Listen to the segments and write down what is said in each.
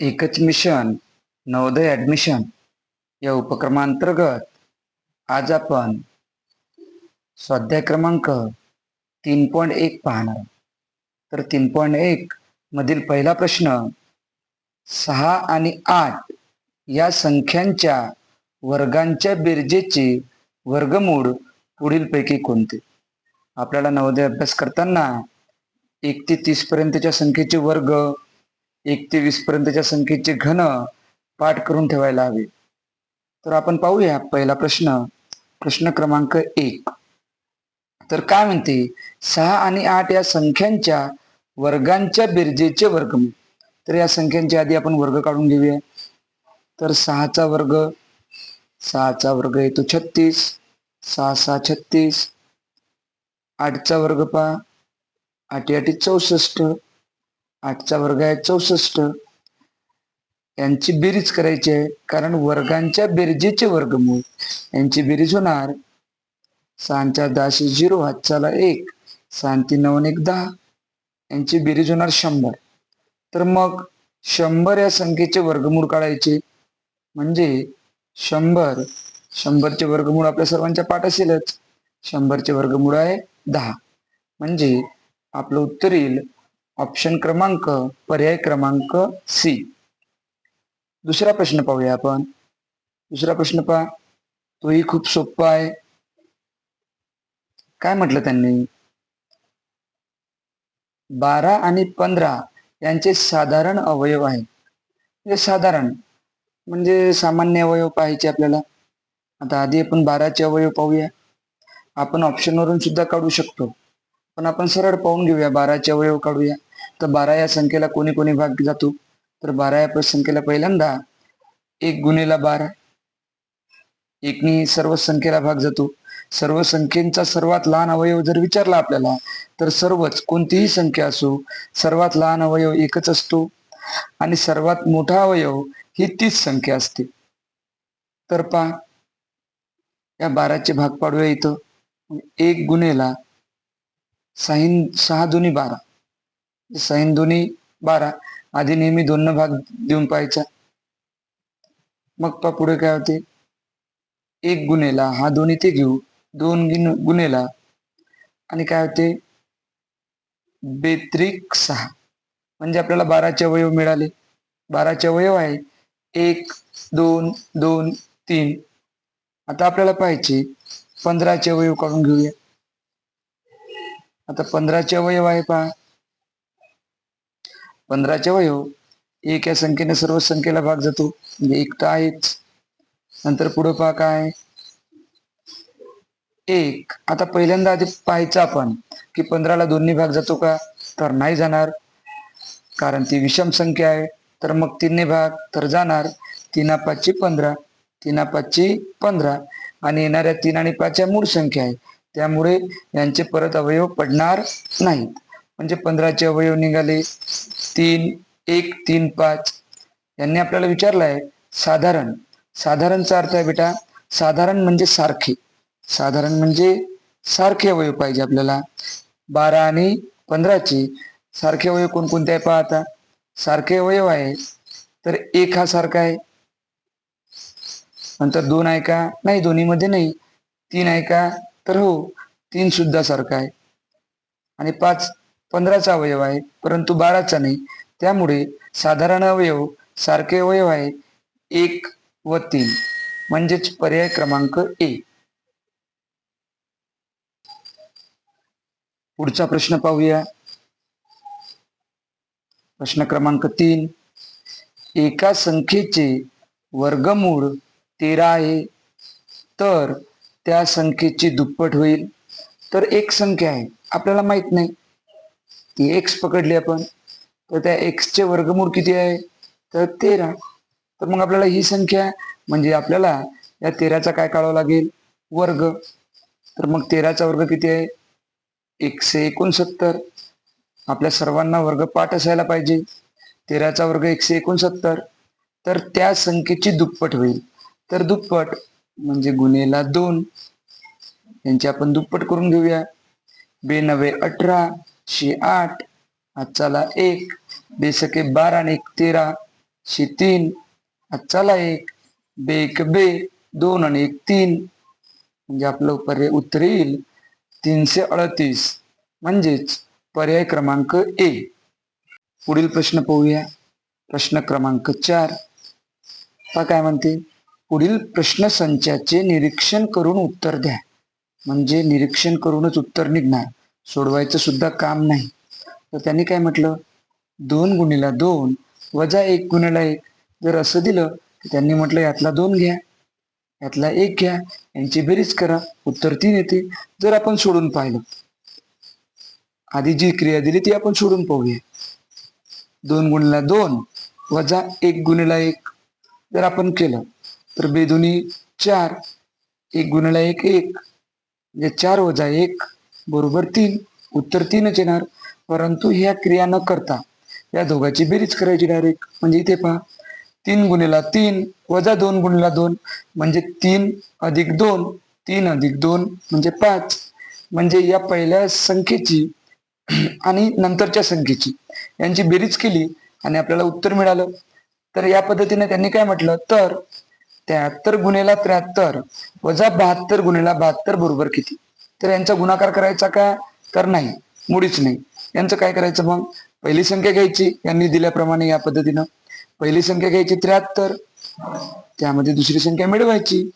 एकच mission Navodaya admission या उपक्रमांतर्गत आज आपण स्वाध्याय क्रमांक तीन पॉईंट एक पाहणार. तर तीन पॉईंट एक मधील पहिला प्रश्न सहा आणि आठ या संख्यांच्या वर्गांच्या बेरजेचे वर्गमूळ पुढीलपैकी कोणते? आपल्याला नवोदय अभ्यास करताना एक ते तीसपर्यंतच्या संख्येचे वर्ग एक ते वीस पर्यंतच्या संख्येचे घन पाठ करून ठेवायला हवे. तर आपण पाहूया पहिला प्रश्न प्रश्न क्रमांक एक. तर काय म्हणते? सहा आणि आठ या संख्यांच्या वर्गांच्या बेरजेचे वर्गमूळ. तर या संख्यांच्या आधी आपण वर्ग काढून घेऊया. तर सहाचा वर्ग सहाचा वर्ग येतो छत्तीस सहा सहा छत्तीस आठचा वर्ग पहा आठी आठी चौसष्ट आठचा वर्ग आहे चौसष्ट. यांची बेरीज करायची आहे. कारण वर्गांच्या बेरजेचे वर्गमूळ. यांची बेरीज होणार. सहाच्या दहाशे झिरो हातचाला एक. सहा नऊ एक दहा. यांची बेरीज होणार शंभर. तर मग शंभर या संख्येचे वर्गमूळ काढायचे. म्हणजे शंभर. शंभरचे वर्गमूळ आपल्या सर्वांच्या पाठ असेलच शंभरचे वर्गमूळ आहे दहा. म्हणजे आपलं उत्तर येईल ऑप्शन क्रमांक पर्याय क्रमांक सी दुसरा प्रश्न पाहूया आपण. दुसरा प्रश्न पहा. तोही खूप सोपा आहे. काय म्हटलं त्यांनी? बारा आणि पंधरा यांचे साधारण अवयव आहे म्हणजे साधारण म्हणजे सामान्य अवयव पाहायचे आपल्याला. आता आधी आपण बाराचे अवयव पाहूया. आपण ऑप्शनवरून सुद्धा काढू शकतो. पण आपण सरळ पाहून घेऊया बाराचे अवयव काढूया. तर बारा या संख्येला कोणी कोणी भाग जातो? तर बारा या संख्येला पहिल्यांदा एक गुन्हेला बारा. एकनी सर्व संख्येला भाग जातो. सर्व संख्येचा सर्वात लहान अवयव जर विचारला आपल्याला तर सर्वच कोणतीही संख्या असो सर्वात लहान अवयव एकच असतो. आणि सर्वात मोठा अवयव ही तीच संख्या असते. तर पहा या बाराचे भाग पाडूया इथं. एक गुन्हेला साईन सहा दोन्ही बारा. साईन दोन्ही बारा. आधी नेहमी दोन भाग देऊन पाहायचा. मग पा पुढे काय होते? एक गुन्हेला हा दोन इथे घेऊ. दोन गिन गुन्हेला. आणि काय होते? बेत्रिक सहा. म्हणजे आपल्याला बाराचे अवयव मिळाले. बाराचे अवयव आहे. एक दोन दोन तीन. आता आपल्याला पाहिजे पंधराचे अवयव काढून घेऊया. आता पंधराचे अवयव आहे पहा. पंधराचे अवयव एक या संख्येने सर्व संख्येला भाग जातो. म्हणजे एक तर आहेच नंतर पुढं पहा काय. एक आता पहिल्यांदा आधी पाहायचं आपण की पंधराला दोन्ही भाग जातो का? तर नाही जाणार कारण ती विषम संख्या आहे. तर मग तीनने भाग तर जाणार तीना पाचची पंधरा तीना पाचची पंधरा आणि येणाऱ्या तीन आणि पाच या मूळ संख्या आहे. त्यामुळे यांचे परत अवयव पडणार नाहीत. म्हणजे पंधराचे अवयव निघाले. तीन एक तीन पाच. यांनी आपल्याला विचारलं आहे साधारण. साधारणचा अर्थ आहे बेटा साधारण म्हणजे सारखे. साधारण म्हणजे सारखे अवयव पाहिजे आपल्याला. बारा आणि पंधराचे सारखे अवयव कोणकोणते आहे पाहता? सारखे अवयव आहे. तर एक हा सारखा आहे. नंतर दोन आहे का? नाही दोन्हीमध्ये नाही. तीन आहे का? तर हो तीन सुद्धा सारखा आहे. आणि पाच पंधराचा अवयव आहे परंतु बाराचा नाही. त्यामुळे साधारण अवयव सारखे अवयव आहे एक व तीन. म्हणजेच पर्याय क्रमांक ए. पुढचा प्रश्न पाहूया. प्रश्न क्रमांक तीन. एका संख्येचे वर्गमूळ तेरा आहे. तर त्या संख्येची दुप्पट होईल. तर एक संख्या आहे. आपल्याला माहीत नाही. ती एक्स पकडली आपण तर त्या एक्सचे वर्गमूळ किती आहे? तर तेरा. तर मग आपल्याला ही संख्या म्हणजे आपल्याला या तेराचा काय काढावं लागेल? वर्ग. तर मग तेराचा वर्ग किती आहे? एकशे एकोणसत्तर. आपल्या सर्वांना वर्ग पाठ असायला पाहिजे. तेराचा वर्ग एकशे एकोणसत्तर. तर त्या संख्येची दुप्पट होईल. तर दुप्पट म्हणजे गुन्हेला दोन. यांची आपण दुप्पट करून घेऊया. बेनवे अठरा. शे आठ आजचाला एक बेसके बारा आणि एक तेरा शी तीन आजचाला एक बे एक बे दोन आणि एक तीन. म्हणजे आपलं पर्याय उत्तर येईल. तीनशे अडतीस. म्हणजेच पर्याय क्रमांक ए. पुढील प्रश्न पाहूया. प्रश्न क्रमांक चार. पहा काय म्हणते? पुढील प्रश्न संचाचे निरीक्षण करून उत्तर द्या. म्हणजे निरीक्षण करूनच उत्तर निघणार. सोडवायचं सुद्धा काम नाही. तर त्यांनी काय म्हटलं? दोन गुणीला दोन वजा एक गुणीला एक. जर असं दिलं तर त्यांनी म्हटलं यातला दोन घ्या यातला एक घ्या यांची बेरीज करा. उत्तर तीन येते. जर आपण सोडून पाहिलं आधी जी क्रिया दिली ती आपण सोडून पाहूया. दोन गुणीला दोन वजा एक गुणीला एक. जर आपण केलं तर बेदोनी चार एक गुणीला एक एक. म्हणजे चार वजा एक बरोबर तीन उत्तर तीनच येणार. परंतु ह्या क्रिया न करता या दोघांची बेरीज करायची डायरेक्ट म्हणजे इथे पहा तीन गुणिला तीन वजा दोन गुणिला दोन म्हणजे तीन अधिक दोन तीन अधिक दोन म्हणजे पाच. म्हणजे या पहिल्या संख्येची आणि नंतरच्या संख्येची यांची बेरीज केली आणि आपल्याला उत्तर मिळालं. तर या पद्धतीने त्यांनी काय म्हटलं? तर त्र्याहत्तर गुन्हेला त्र्याहत्तर वजा बहात्तर गुन्हेला बहात्तर बरोबर किती? तर यांचा गुणाकार करायचा का? तर नाही. मुळीच नाही. यांचं काय करायचं मग? पहिली संख्या घ्यायची यांनी दिल्याप्रमाणे या पद्धतीनं. पहिली संख्या घ्यायची त्र्याहत्तर. त्यामध्ये दुसरी संख्या मिळवायची.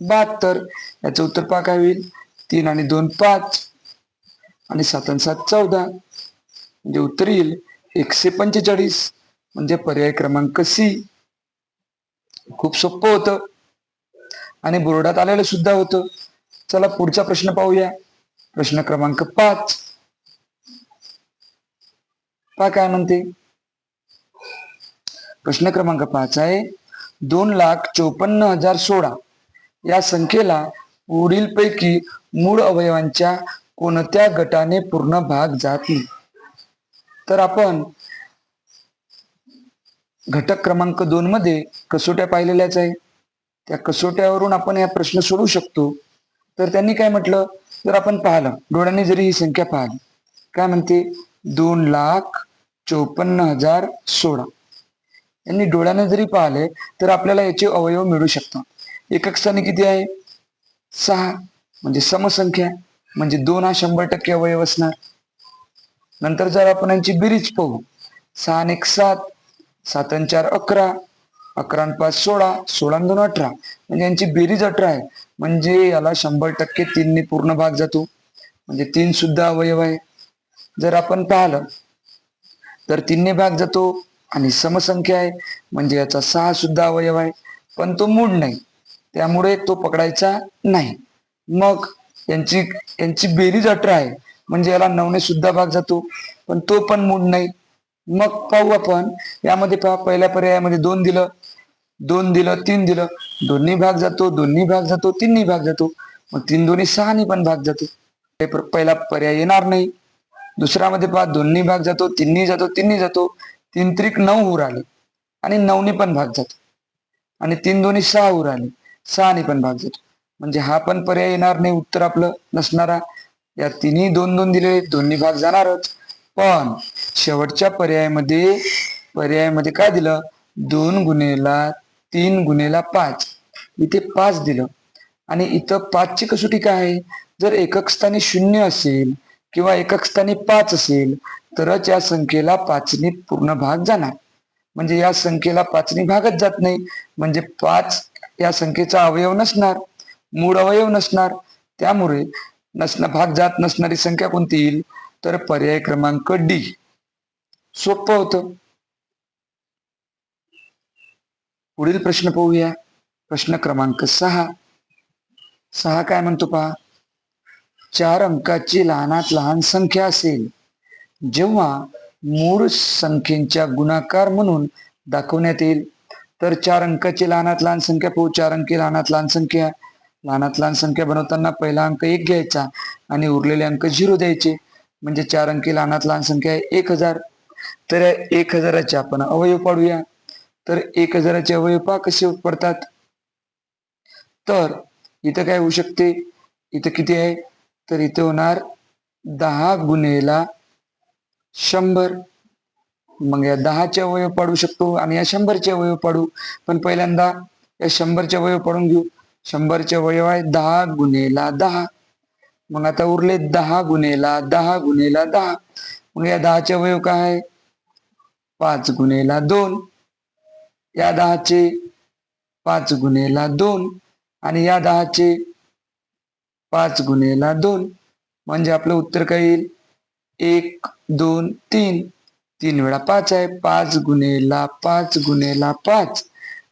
बहात्तर. याचं उत्तर पा काय होईल? तीन आणि दोन पाच. आणि सात आणि सात चौदा. म्हणजे उत्तर येईल एकशे पंचेचाळीस. म्हणजे पर्याय क्रमांक सी. खूप सोपं होतं. आणि बोर्डात आलेलं सुद्धा होतं. चला पुढचा प्रश्न पाहूया. प्रश्न क्रमांक पाच. पा काय म्हणते. प्रश्न क्रमांक पाच आहे दोन लाख चोपन्न हजार सोळा. या संख्येला पुढील पैकी मूळ अवयवांच्या कोणत्या गटाने पूर्ण भाग जात नाही? तर आपण घटक क्रमांक दोन मध्ये कसोट्या पाहिलेल्याच आहे. त्या कसोट्यावरून आपण हा प्रश्न सोडू शकतो. तर त्यांनी काय म्हटलं? जर आपण पाहिलं डोळ्यांनी जरी ही संख्या पाहिली काय म्हणते? दोन लाख चोपन्न हजार सोळा. यांनी डोळ्याने जरी पाहिले तर आपल्याला याचे अवयव मिळू शकतात. एकक स्थानी किती आहे? सहा. म्हणजे समसंख्या. म्हणजे दोन हा शंभर टक्के अवयव असणार. नंतर जर आपण यांची बेरीज पाहू सहा आणि एक सात सात आणि चार अकरा अकरा पाच सोळा सोळा दोन अठरा. म्हणजे यांची बेरीज अठरा आहे. म्हणजे याला शंभर टक्के तीनने पूर्ण भाग जातो. म्हणजे तीन सुद्धा अवयव आहे. जर आपण पाहिलं तर तीनने भाग जातो आणि समसंख्या आहे. म्हणजे याचा सहा सुद्धा अवयव आहे. पण तो मूड नाही. त्यामुळे तो पकडायचा नाही. मग यांची यांची बेरीज अठरा आहे. म्हणजे याला नवने सुद्धा भाग जातो. पण तो पण मूड नाही. मग पाहू आपण. यामध्ये पहा पहिल्या पर्यायामध्ये दोन दिलं. दोन दिलं तीन दिलं. दोन्ही भाग जातो दोन्ही भाग जातो तिन्ही भाग जातो. मग तीन दोन्ही सहानी पण भाग जातो. हे पहिला पर्याय येणार नाही. दुसऱ्यामध्ये पहा दोन्ही भाग जातो तिन्ही जातो तिन्ही जातो. तीन त्रिक नऊ उर आले आणि नऊनी पण भाग जातो. आणि तीन दोन्ही सहा उर आले सहानी पण भाग जातो. म्हणजे हा पण पर्याय येणार नाही उत्तर आपलं नसणारा. या तिन्ही दोन दोन दिले दोन्ही भाग जाणारच. पण शेवटच्या पर्यायामध्ये पर्यायामध्ये काय दिलं? दोन गुन्हेला तीन गुन्हेला पाच. इथे पाच दिलं. आणि इथं पाचची कसोटी काय आहे? जर एकक स्थानी शून्य असेल किंवा एकक स्थानी पाच असेल तरच या संख्येला पाचनी पूर्ण भाग जाणार. म्हणजे या संख्येला पाचनी भागच जात नाही. म्हणजे पाच या संख्येचा अवयव नसणार मूळ अवयव नसणार. त्यामुळे नसणं भाग जात नसणारी संख्या कोणती येईल? तर पर्याय क्रमांक डी. सोपं होतं. पुढील प्रश्न पाहूया. प्रश्न क्रमांक सहा. सहा काय म्हणतो पहा? चार अंकाची लहानात लहान संख्या असेल. जेव्हा मूळ संख्येच्या गुणाकार म्हणून दाखवण्यात येईल तर चार अंकाची लहानात लहान संख्या पाहू. चार अंकी लहानात लहान संख्या. लहानात लहान संख्या बनवताना पहिला अंक एक घ्यायचा आणि उरलेले अंक झिरो द्यायचे. म्हणजे चार अंकी लहानात लहान संख्या आहे एक हजार. तर एक हजाराचे आपण अवयव पाडूया. तर एक हजाराचे अवयव कसे पडतात? तर इथं काय होऊ शकते? इथं किती आहे? तर इथे होणार दहा गुन्हेला शंभर. मग या दहाचे अवयव पाडू शकतो आणि या शंभरचे अवयव पाडू. पण पहिल्यांदा या शंभरचे अवयव पाडून घेऊ. शंभरचे अवयव आहे दहा गुन्हेला दहा. मग आता उरले दहा गुन्हेला दहा गुन्हेला दहा. मग या दहाचे अवयव काय आहे? पाच गुन्हेला दोन. या दहाचे पाच गुन्हेला दोन आणि या दहाचे पाच गुन्हेला दोन. म्हणजे आपलं उत्तर काय येईल? एक दोन तीन. तीन वेळा पाच आहे. पाच गुन्हेला पाच गुन्हेला पाच.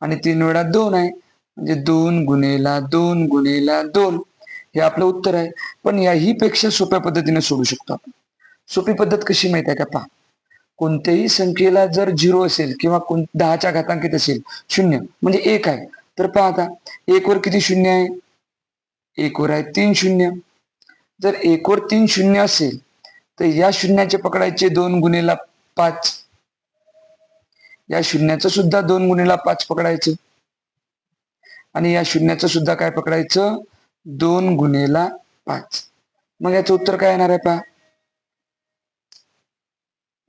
आणि तीन वेळा दोन आहे. म्हणजे दोन गुन्हेला दोन गुन्हेला दोन. हे आपलं उत्तर आहे. पण याही पेक्षा सोप्या पद्धतीने सोडू शकतो आपण. सोपी पद्धत कशी माहिती आहे का पहा. कोणत्याही संख्येला जर झिरो असेल किंवा कोण दहाच्या घातांकित असेल शून्य म्हणजे एक आहे. तर पहा आता एक वर किती शून्य आहे? एक वर आहे तीन शून्य. जर एक वर तीन शून्य असेल तर या शून्याचे पकडायचे दोन गुन्हेला पाच. या शून्याचं सुद्धा दोन गुन्हेला पाच पकडायचं. आणि या शून्याचं सुद्धा काय पकडायचं? दोन गुन्हेला पाच. मग याचं उत्तर काय येणार आहे पहा?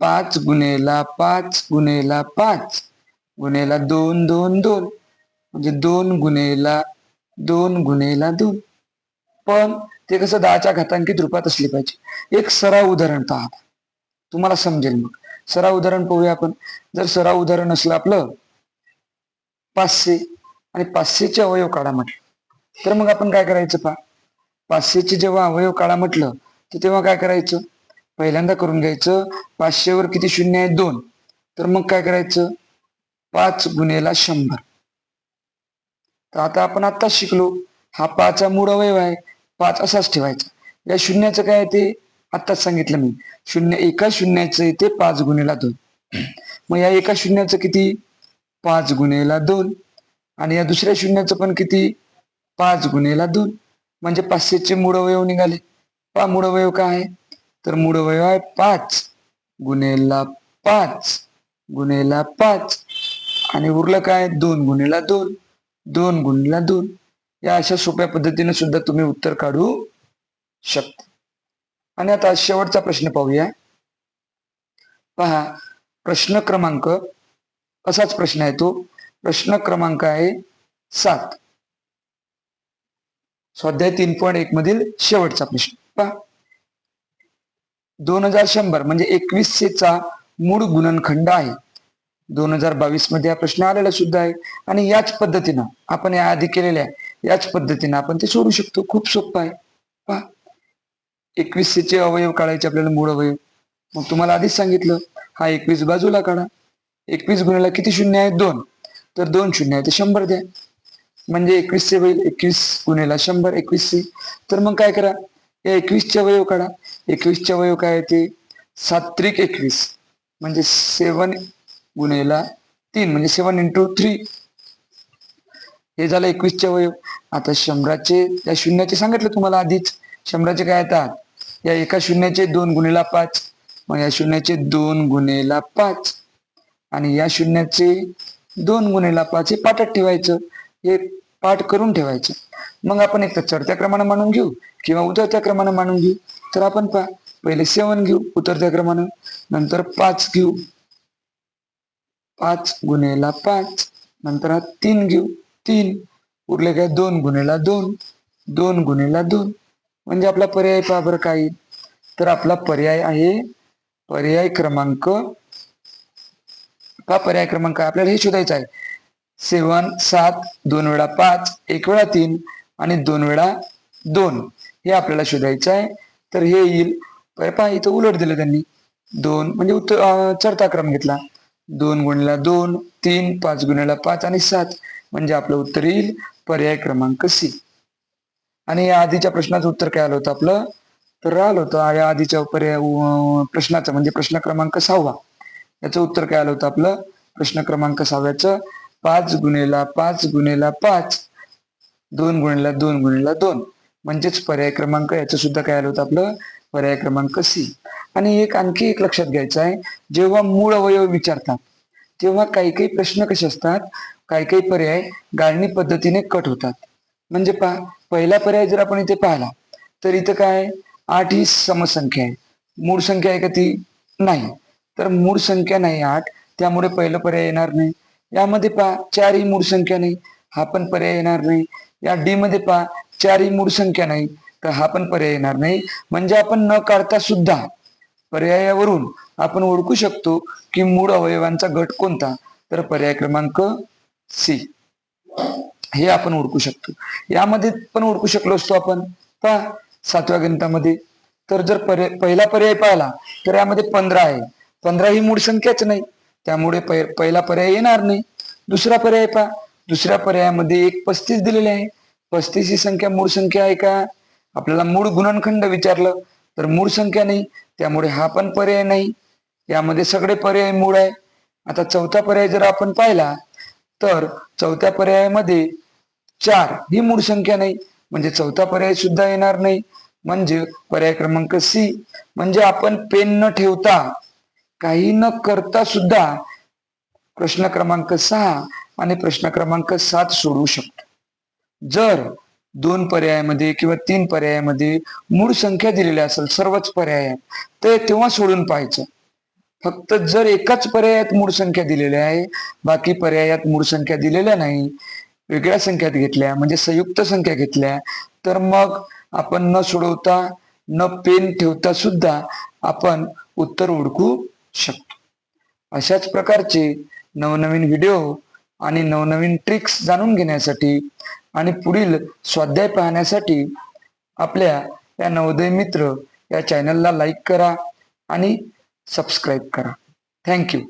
पाच गुन्हेला पाच गुन्हेला पाच. गुन्हेला दोन दोन दोन. म्हणजे दोन गुन्हेला दोन गुन्हेला दोन. पण ते कसं दहाच्या घातांकित रूपात असले पाहिजे. एक सराव उदाहरण पहा तुम्हाला समजेल मग. सराव उदाहरण पाहूया आपण. जर सराव उदाहरण असलं आपलं पाचशे आणि पाचशेचे अवयव काढा म्हटलं. तर मग आपण काय करायचं पहा? पाचशेचे जेव्हा अवयव काढा म्हटलं तर तेव्हा काय करायचं? पहिल्यांदा करून घ्यायचं. पाचशेवर किती? शून्य आहे दोन. तर मग काय करायचं? पाच गुन्हेला शंभर. तर आता आपण आत्ताच शिकलो. हा पाचा मूळ अवयव आहे. पाच असाच ठेवायचा. या शून्याचं काय ते? आत्ताच सांगितलं मी. शून्य एका शून्याचं येते पाच गुन्हेला दोन. मग या एका शून्याचं किती? पाच गुन्हेला दोन. आणि या दुसऱ्या शून्याचं पण किती? पाच गुन्हेला दोन. म्हणजे पाचशेचे मूळ अवयव निघाले. पा मूळ अवयव काय आहे? तर मूळ अवयव आहे पाच. गुन्हेला पाच. गुन्हेला पाच. आणि उरलं काय? दोन. गुन्हेला दोन. दोन गुन्हेला दोन. या अशा सोप्या पद्धतीने सुद्धा तुम्ही उत्तर काढू शकता. आणि आता शेवटचा प्रश्न पाहूया. पहा प्रश्न क्रमांक असाच प्रश्न आहे तो? प्रश्न क्रमांक आहे सात. स्वाध्याय तीन पॉईंट एक मधील शेवटचा प्रश्न. पहा. दोन हजार शंभर म्हणजे एकवीसशेचा मूळ गुणनखंड आहे. दोन हजार बावीसमध्ये हा प्रश्न आलेला सुद्धा आहे. आणि याच पद्धतीनं आपण या आधी केलेल्या याच पद्धतीनं आपण ते सोडू शकतो. खूप सोपं आहे. पहा. एकवीसशेचे अवयव काढायचे आपल्याला मूळ अवयव. मग तुम्हाला आधीच सांगितलं हा एकवीस बाजूला काढा. एकवीस गुणाला किती शून्य आहे? दोन. तर दोन शून्य आहे ते शंभर द्या. म्हणजे एकवीसशे होईल एकवीस गुन्ह्याला शंभर एकवीसशे. तर मग काय करा? या एकवीसचे अवयव काढा. एकवीसचे अवयव काय आहे ते? सात्विक एकवीस. म्हणजे सेवन गुन्हेला तीन म्हणजे सेवन इंटू थ्री हे झालं एकवीसचे अवयव आता शंभराचे या शून्याचे सांगितलं तुम्हाला आधीच. शंभराचे काय येतात या एका शून्याचे दोन गुन्हेला पाच. मग या शून्याचे दोन गुन्हेला पाच. आणि या शून्याचे दोन गुन्हेला पाच हे पाठात ठेवायचं. हे पाठ करून ठेवायचं. मग आपण एक तर चढत्या क्रमानं मानून घेऊ किंवा उतरत्या क्रमानं मानून घेऊ. तर आपण पहा पहिले सेवन घेऊ उतरत्या क्रमानं नंतर पाच घेऊ. पाच गुन्हेला पाच नंतर हा तीन घेऊ. तीन उरले काय? दोन गुन्हेला दोन दोन गुन्हेला दोन. म्हणजे आपला पर्याय पहा बरं काय येईल. तर आपला पर्याय आहे पर्याय क्रमांक का पर्याय क्रमांक? आपल्याला हे शोधायचं आहे. सेवन सात दोन वेळा पाच एक वेळा तीन आणि दोन वेळा दोन. हे आपल्याला शोधायचं आहे. तर हे येईल. पहा इथं उलट दिलं त्यांनी. दोन म्हणजे उत्तर चढता क्रम घेतला. दोन गुणला दोन तीन पाच गुणिला पाच आणि सात. म्हणजे आपलं उत्तर येईल पर्याय क्रमांक सी आणि या आधीच्या प्रश्नाचं उत्तर काय आलं होतं आपलं? तर आलं होतं या आधीच्या पर्याय प्रश्नाचं म्हणजे प्रश्न क्रमांक सहावा. याचं उत्तर काय आलं होतं आपलं? प्रश्न क्रमांक सहाव्याचं. पाच गुणेला पाच गुणेला पाच. दोन गुणला दोन गुणला दोन. म्हणजेच पर्याय क्रमांक याचं सुद्धा काय आलं होतं आपलं? पर्याय क्रमांक सी. आणि एक आणखी एक लक्षात घ्यायचं आहे. जेव्हा मूळ अवयव विचारतात तेव्हा काही काही प्रश्न कसे असतात? काही काही पर्याय गाळणी पद्धतीने कट होतात. म्हणजे पहा पहिला पर्याय जर आपण इथे पाहिला तर इथं काय आठ ही समसंख्या आहे. मूळ संख्या आहे का ती? नाही. तर मूळ संख्या नाही आठ त्यामुळे पहिलं पर्याय येणार नाही. यामध्ये पहा चार ही मूळ संख्या नाही. हा पण पर्याय येणार नाही. या डी मध्ये पहा चार ही मूळ संख्या नाही तर हा पण पर्याय येणार नाही. म्हणजे आपण न काढता सुद्धा पर्यायावरून आपण ओळखू शकतो की मूळ अवयवांचा गट कोणता? तर पर्याय क्रमांक सी हे आपण ओळखू शकतो. यामध्ये पण ओळखू शकलो असतो आपण. पहा सातव्या गणितामध्ये. तर जर पर्याय पहिला पर्याय पाहिला तर यामध्ये पंधरा आहे. पंधरा ही मूळ संख्याच नाही. त्यामुळे पहिला पर्याय येणार नाही. दुसरा पर्याय पहा दुसऱ्या पर्यायामध्ये एक पस्तीस दिलेले आहे. पस्तीस ही संख्या मूळ संख्या आहे का? आपल्याला मूळ गुणनखंड विचारलं तर मूळ संख्या नाही. त्यामुळे हा पण पर्याय नाही. यामध्ये सगळे पर्याय मूळ आहे. आता चौथा पर्याय जर आपण पाहिला तर चौथ्या पर्यायामध्ये चार ही मूळ संख्या नाही. म्हणजे चौथा पर्याय सुद्धा येणार नाही. म्हणजे पर्याय क्रमांक सी. म्हणजे आपण पेन न ठेवता काही न करता सुद्धा प्रश्न क्रमांक सहा आणि प्रश्न क्रमांक सात सोडवू शकतो. जर दोन पर्यायामध्ये किंवा तीन पर्यायामध्ये मूळ संख्या दिलेल्या असेल सर्वच पर्याय ते तेव्हा सोडून पाहायचं. फक्त जर एकाच पर्यायात मूळ संख्या दिलेल्या आहे बाकी पर्यायात मूळ संख्या दिलेल्या नाही वेगळ्या संख्यात घेतल्या म्हणजे संयुक्त संख्या घेतल्या तर मग आपण न सोडवता न पेन ठेवता सुद्धा आपण उत्तर ओळखू शकतो. अशाच प्रकारचे नवनवीन व्हिडिओ आणि नवनवीन ट्रिक्स जाणून घेण्यासाठी आणि पुढील स्वाध्याय पाहण्यासाठी आपल्या या नवोदय मित्र या चॅनलला लाईक करा आणि सबस्क्राईब करा. थँक्यू